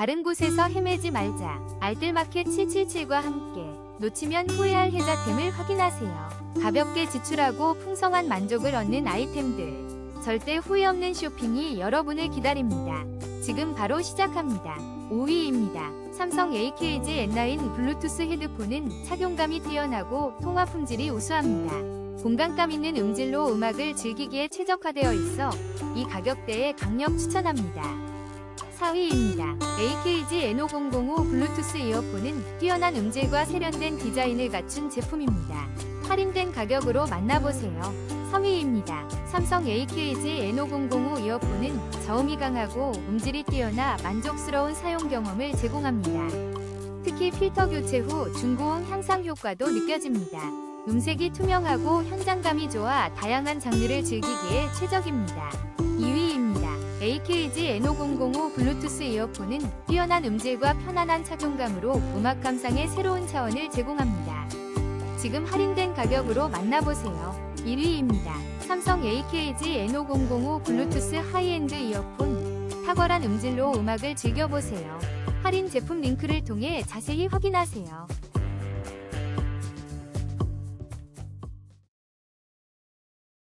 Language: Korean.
다른 곳에서 헤매지 말자. 알뜰마켓 777과 함께 놓치면 후회할 혜자템을 확인하세요. 가볍게 지출하고 풍성한 만족을 얻는 아이템들. 절대 후회 없는 쇼핑이 여러분을 기다립니다. 지금 바로 시작합니다. 5위입니다. 삼성 AKG N9 블루투스 헤드폰은 착용감이 뛰어나고 통화 품질이 우수합니다. 공간감 있는 음질로 음악을 즐기기에 최적화되어 있어 이 가격대에 강력 추천합니다. 4위입니다. AKG N5005 블루투스 이어폰은 뛰어난 음질과 세련된 디자인을 갖춘 제품입니다. 할인된 가격으로 만나보세요. 3위입니다. 삼성 AKG N5005 이어폰은 저음이 강하고 음질이 뛰어나 만족스러운 사용 경험을 제공합니다. 특히 필터 교체 후 중고음 향상 효과도 느껴집니다. 음색이 투명하고 현장감이 좋아 다양한 장르를 즐기기에 최적입니다. 2위입니다. AKG N5005 블루투스 이어폰은 뛰어난 음질과 편안한 착용감으로 음악 감상의 새로운 차원을 제공합니다. 지금 할인된 가격으로 만나보세요. 1위입니다. 삼성 AKG N5005 블루투스 하이엔드 이어폰. 탁월한 음질로 음악을 즐겨보세요. 할인 제품 링크를 통해 자세히 확인하세요.